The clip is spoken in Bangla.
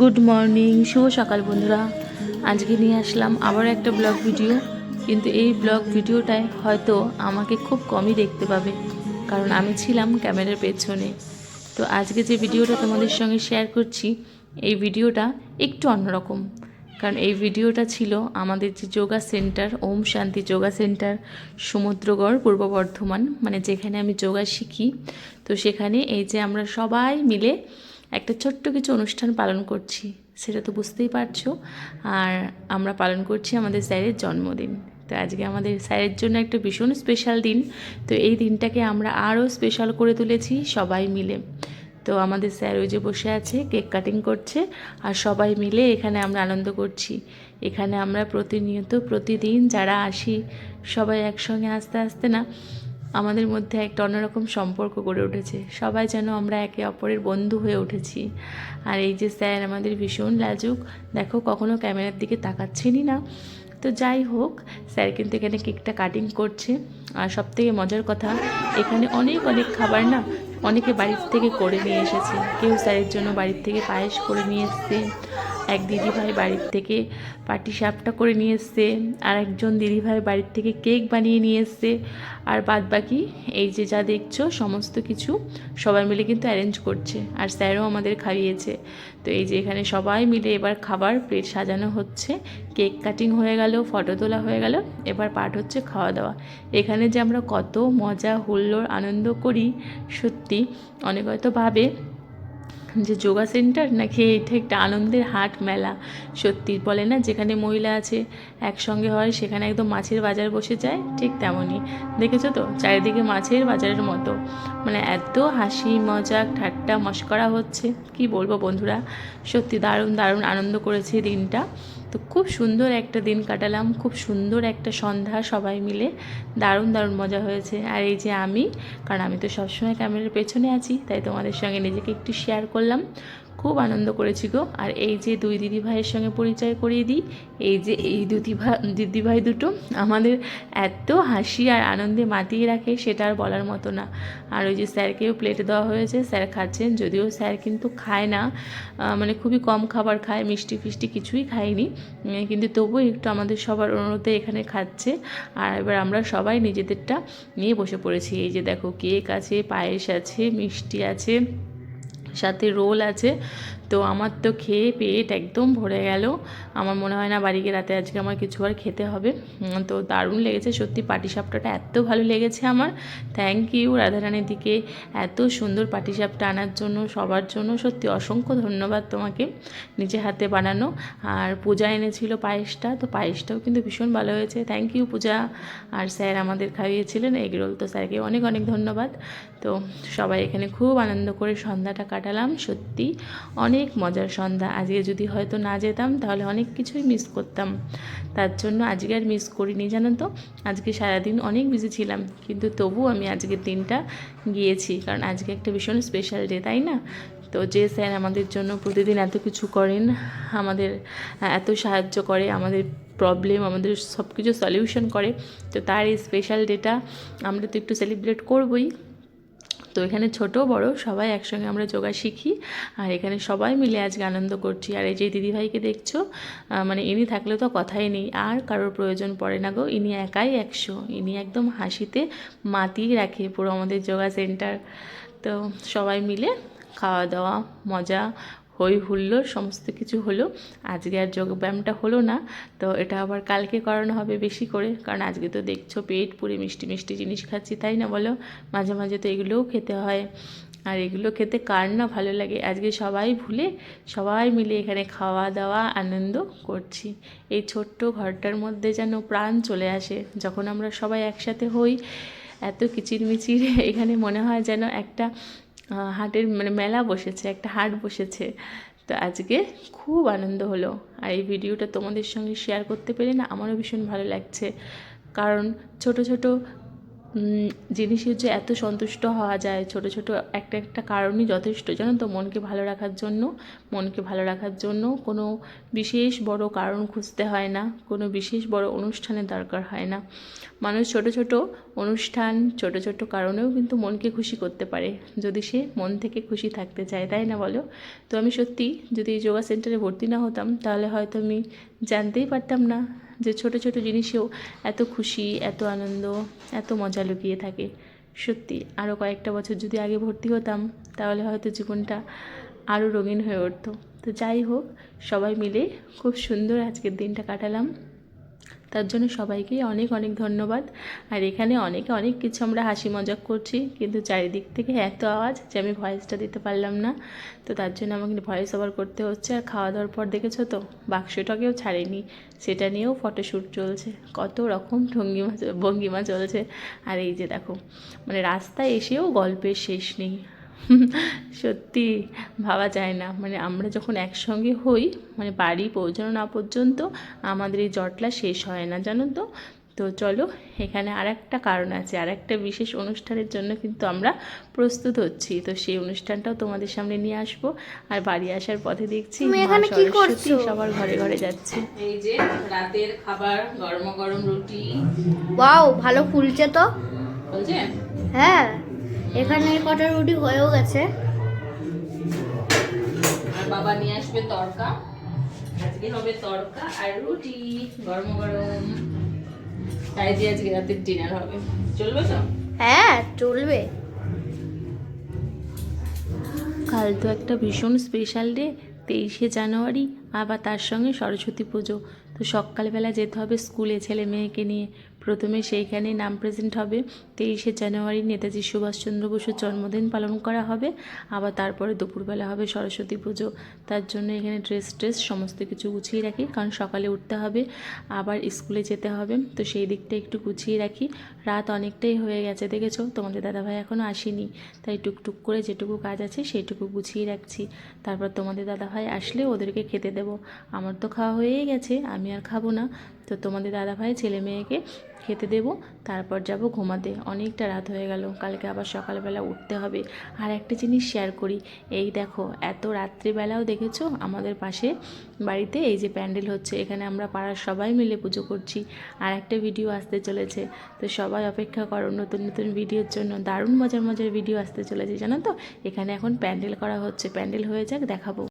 গুড মর্নিং শুভ সকাল বন্ধুরা। আজকে নিয়ে আসলাম আবার একটা ব্লগ ভিডিও কিন্তু এই ব্লগ ভিডিওটায় হয়তো আমাকে খুব কমই দেখতে পাবে। কারণ আমি ছিলাম ক্যামেরার পেছনে। তো আজকে যে ভিডিওটা তোমাদের সঙ্গে শেয়ার করছি, এই ভিডিওটা একটু অন্যরকম। কারণ এই ভিডিওটা ছিল আমাদের যে যোগা সেন্টার ওম শান্তি যোগা সেন্টার সমুদ্রগড়, পূর্ব বর্ধমান মানে যেখানে আমি যোগা শিখি। তো সেখানে এই যে আমরা সবাই মিলে একটা ছোট্ট কিছু অনুষ্ঠান পালন করছি, সেটা তো বুঝতেই পারছ। আর আমরা পালন করছি আমাদের স্যারের জন্মদিন। তো আজকে আমাদের স্যারের জন্য একটা ভীষণ স্পেশাল দিন। তো এই দিনটাকে আমরা আরও স্পেশাল করে তুলেছি সবাই মিলে। তো আমাদের স্যার ওই যে বসে আছে, কেক কাটিং করছে, আর সবাই মিলে এখানে আমরা আনন্দ করছি। এখানে আমরা প্রতিনিয়ত, প্রতিদিন যারা আসি, সবাই একসঙ্গে আস্তে আস্তে না আমাদের মধ্যে একটা অন্যরকম সম্পর্ক গড়ে উঠেছে। সবাই যেন আমরা একে অপরের বন্ধু হয়ে উঠেছি। আর এই যে স্যার, আমাদের ভীষণ লাজুক। দেখো, কখনো ক্যামেরার দিকে তাকাচ্ছেনই না। তো যাই হোক, স্যার কিন্তু এখানে কেকটা কাটিং করছে। আর সব থেকে মজার কথা, এখানে অনেক অনেক খাবার না অনেকে বাড়ির থেকে করে নিয়ে এসেছে। কেউ স্যারের জন্য বাড়ির থেকে পায়েস করে নিয়ে এসছে। এক দিদিভাই বাড়ির থেকে পাটি সাপটা করে নিয়ে এসছে, আর একজন দিদিভাই বাড়ির থেকে কেক বানিয়ে নিয়ে এসছে। আর বাদ বাকি এই যে যা দেখছ, সমস্ত কিছু সবাই মিলে কিন্তু অ্যারেঞ্জ করছে, আর স্যারও আমাদের খাইয়েছে। তো এই যে এখানে সবাই মিলে এবার খাবার প্লেট সাজানো হচ্ছে। কেক কাটিং হয়ে গেল ফটো তোলা হয়ে গেল, এবার পাঠ হচ্ছে খাওয়া দাওয়া। এখানে যে আমরা কত মজা, হুল্লোড়, আনন্দ করি, সত্যি অনেক হয়তো ভাবে যে যোগা সেন্টার নাকি এটা একটা আনন্দের হাট মেলা। সত্যি বলে না, যেখানে মহিলা আছে, একসঙ্গে হয়, সেখানে একদম মাছের বাজার বসে যায়, ঠিক তেমনই। দেখেছ তো? চারিদিকে মাছের বাজারের মতো। মানে এত হাসি, মজাক, ঠাট্টা, মস্করা হচ্ছে। কি বলব বন্ধুরা? সত্যি দারুণ দারুণ আনন্দ করেছে দিনটা। তো খুব সুন্দর একটা দিন কাটালাম, খুব সুন্দর একটা সন্ধ্যা সবাই মিলে। দারুণ দারুণ মজা হয়েছে। আর এই যে আমি, কারণ আমি তো সবসময় ক্যামেরার পেছনে আছি, তাই তোমাদের সঙ্গে নিজেকে একটু শেয়ার করলাম। খুব আনন্দ করেছি গো। আর এই যে দুই দিদি ভাইয়ের সঙ্গে পরিচয় করিয়ে দিই, এই যে এই ভাই দিদি ভাই দুটো আমাদের এত হাসি আর আনন্দে মাতিয়ে রাখে সেটা আর বলার মতো না। আর ওই যে স্যারকেও প্লেটে দেওয়া হয়েছে, স্যার খাচ্ছেন, যদিও স্যার কিন্তু খায় না। মানে খুবই কম খাবার খায়, মিষ্টি ফিষ্টি কিছুই খায়নি। কিন্তু তবুও একটু আমাদের সবার অনুরোধে এখানে খাচ্ছে। আর এবার আমরা সবাই নিজেদেরটা নিয়ে বসে পড়েছি। এই যে দেখো, কেক আছে, পায়েস আছে, মিষ্টি আছে। সাথে রোল আছে। তো আমার তো খেয়ে পেট একদম ভরে গেল। আমার মনে হয় না বাড়ি গিয়ে রাতে আজকে আমার কিছু আর খেতে হবে। তো দারুণ লেগেছে, সত্যি পাটিসাপটাটা এত ভালো লেগেছে আমার। থ্যাংক ইউ রাধারানীর দিকে এত সুন্দর পাটিসাপটা আনার জন্য, সবার জন্য। সত্যি অসংখ্য ধন্যবাদ তোমাকে নিজে হাতে বানানো। আর পূজা এনেছিল পায়েসটা, তো পায়েসটাও কিন্তু ভীষণ ভালো হয়েছে। Thank you Puja. R sir আমাদের খাইয়েছিলেন এগ রোল তো স্যারকে অনেক অনেক ধন্যবাদ। তো সবাই এখানে খুব আনন্দ করে সন্ধ্যাটা কাটালাম, সত্যি অনেক মজার সন্ধ্যা। আজকে যদি হয়তো না যেতাম, তাহলে অনেক কিছুই মিস করতাম। তার জন্য আজকে আর মিস করিনি জানো তো? আজকে সারাদিন অনেক বিজি ছিলাম, কিন্তু তবু আমি আজকের দিনটা গিয়েছি। কারণ আজকে একটা ভীষণ স্পেশাল ডে তাই না? তো যে স্যার আমাদের জন্য প্রতিদিন এত কিছু করেন, আমাদের এত সাহায্য করে, আমাদের প্রবলেম আমাদের সব কিছু সলিউশন করে, তো তার এই স্পেশাল ডেটা আমরা তো একটু সেলিব্রেট করবই। তো এখানে ছোট, বড়, সবাই একসঙ্গে আমরা যোগা শিখি। আর এখানে সবাই মিলে আজকে আনন্দ করছি। আর এই যে দিদিভাইকে দেখছ মানে ইনি থাকলে তো কথাই নেই, আর কারোর প্রয়োজন পড়ে না গো। ইনি একাই একশো, ইনি একদম হাসিতে মাতিয়ে রাখে পুরো আমাদের যোগা সেন্টার। তো সবাই মিলে খাওয়া দাওয়া মজা হই হুল্লোড়, সমস্ত কিছু হলো। আজকে আর যোগব্যায়ামটা হলো না, তো এটা আবার কালকে করানো হবে বেশি করে, কারণ আজকে তো দেখছ পেট পুরে মিষ্টি মিষ্টি জিনিস খাচ্ছি, তাই না বলো? মাঝে মাঝে তো এগুলোও খেতে হয়। আর এগুলো খেতে কার না ভালো লাগে? আজকে সবাই ভুলে সবাই মিলে এখানে খাওয়া দাওয়া আনন্দ করছি। এই ছোট্ট ঘরটার মধ্যে যেন প্রাণ চলে আসে, যখন আমরা সবাই একসাথে হই, এত কিচিরমিচির, এখানে মনে হয় যেন একটা হাটের মানে মেলা বসেছে, একটা হাট বসেছে। তো আজকে খুব আনন্দ হলো। আর এই ভিডিওটা তোমাদের সঙ্গে শেয়ার করতে পেরে না আমারও ভীষণ ভালো লাগছে। কারণ ছোট ছোট জিনিসের যে এত সন্তুষ্ট হওয়া যায়, ছোট ছোট একটা একটা কারণই যথেষ্ট, জানো তো? মনকে ভালো রাখার জন্য, মনকে ভালো রাখার জন্য কোনো বিশেষ বড় কারণ খুঁজতে হয় না, কোনো বিশেষ বড় অনুষ্ঠানের দরকার হয় না। মানুষ ছোট ছোট অনুষ্ঠান, ছোট ছোট কারণেও কিন্তু মনকে খুশি করতে পারে, যদি সে মন থেকে খুশি থাকতে চায়, তাই না বলো? তো আমি সত্যি যদি যোগা সেন্টারে ভর্তি না হতাম, তাহলে হয়তো আমি জানতেই পারতাম না। যে ছোট ছোট জিনিসেও এত খুশি, এত আনন্দ, এত মজা লুকিয়ে থাকে। সত্যি আরও কয়েকটা বছর যদি আগে ভর্তি হতাম, তাহলে হয়তো জীবনটা আরও রঙিন হয়ে উঠত। তো যাই হোক, সবাই মিলে খুব সুন্দর আজকের দিনটা কাটালাম। তার জন্য সবাইকেই অনেক অনেক ধন্যবাদ। আর এখানে অনেকে, অনেক কিছু আমরা হাসি মজাক করছি, কিন্তু চারিদিক থেকে এত আওয়াজ যে আমি ভয়েসটা দিতে পারলাম না। তো তার জন্য আমাকে ভয়েস ওভার করতে হচ্ছে। আর খাওয়া দাওয়ার পর দেখেছ তো? বাক্সটাকেও ছাড়েনি। সেটা নিয়েও ফটোশ্যুট চলছে। কত রকম ভঙ্গিমা ভঙ্গিমা চলছে। আর এই যে দেখো মানে রাস্তায় এসেও গল্পের শেষ নেই। সত্যি ভাবা যায় না। মানে আমরা যখন একসঙ্গে হই মানে বাড়ি পৌঁছানো না পর্যন্ত আমাদের এই জটলা শেষ হয় না জানো তো? তো চলো এখানে আর একটা কারণ আছে আর একটা বিশেষ অনুষ্ঠানের জন্য কিন্তু আমরা প্রস্তুত হচ্ছি। তো সেই অনুষ্ঠানটাও তোমাদের সামনে নিয়ে আসব। আর বাড়ি আসার পথে দেখছি তুমি মা এখানে কি সরস্বতী সবার ঘরে ঘরে যাচ্ছে। এই যে রাতের খাবার গরম গরম রুটি। ওয়াও ভালো ফুলছে তো। হ্যাঁ। এখানে কটা রুটি হয়েও গেছে। আর বাবা নিয়ে আসবে তড়কা। আজকে হবে তড়কা আর রুটি গরম গরম। তাই দিয়ে আজকে রাতের ডিনার হবে। চলবে তো? হ্যাঁ চলবে। কাল তো একটা ভীষণ স্পেশাল ডে তেইশে জানুয়ারি আবার তার সঙ্গে সরস্বতী পুজো। তো সকালবেলা যেতে হবে স্কুলে ছেলে মেয়েকে নিয়ে। প্রথমে সেইখানে নাম প্রেজেন্ট হবে। তেইশে জানুয়ারি নেতাজি সুভাষচন্দ্র বসুর জন্মদিন পালন করা হবে। আবার তারপরে দুপুরবেলা হবে সরস্বতী পুজো। তার জন্য এখানে ড্রেস ট্রেস সমস্ত কিছু গুছিয়ে রাখি, কারণ সকালে উঠতে হবে, আবার স্কুলে যেতে হবে। তো সেই দিকটা একটু গুছিয়ে রাখি। রাত অনেকটাই হয়ে গেছে, দেখেছ? তোমাদের দাদাভাই এখনও আসেনি। তাই টুকটুক করে যেটুকু কাজ আছে সেইটুকু গুছিয়ে রাখছি। তারপর তোমাদের দাদাভাই আসলে ওদেরকে খেতে দেবো। আমার তো খাওয়া হয়েই গেছে, আমি আর খাব না। তো তোমাদের দাদাভাই ছেলে মেয়েকে খেতে দেবো, তারপর যাব ঘুমাতে। অনেকটা রাত হয়ে গেল, কালকে আবার সকালবেলা উঠতে হবে। আর একটা জিনিস শেয়ার করি, এই দেখো, এত রাত্রিবেলাও দেখেছ আমাদের পাশে বাড়িতে? এই যে প্যান্ডেল হচ্ছে, এখানে আমরা পাড়ার সবাই মিলে পুজো করছি। আর একটা ভিডিও আসতে চলেছে, তো সবাই অপেক্ষা করো, নতুন নতুন ভিডিওর জন্য। দারুণ মজার মজার ভিডিও আসতে চলেছে, জানো তো? এখানে এখন প্যান্ডেল করা হচ্ছে, প্যান্ডেল হয়ে যাক, দেখাবো।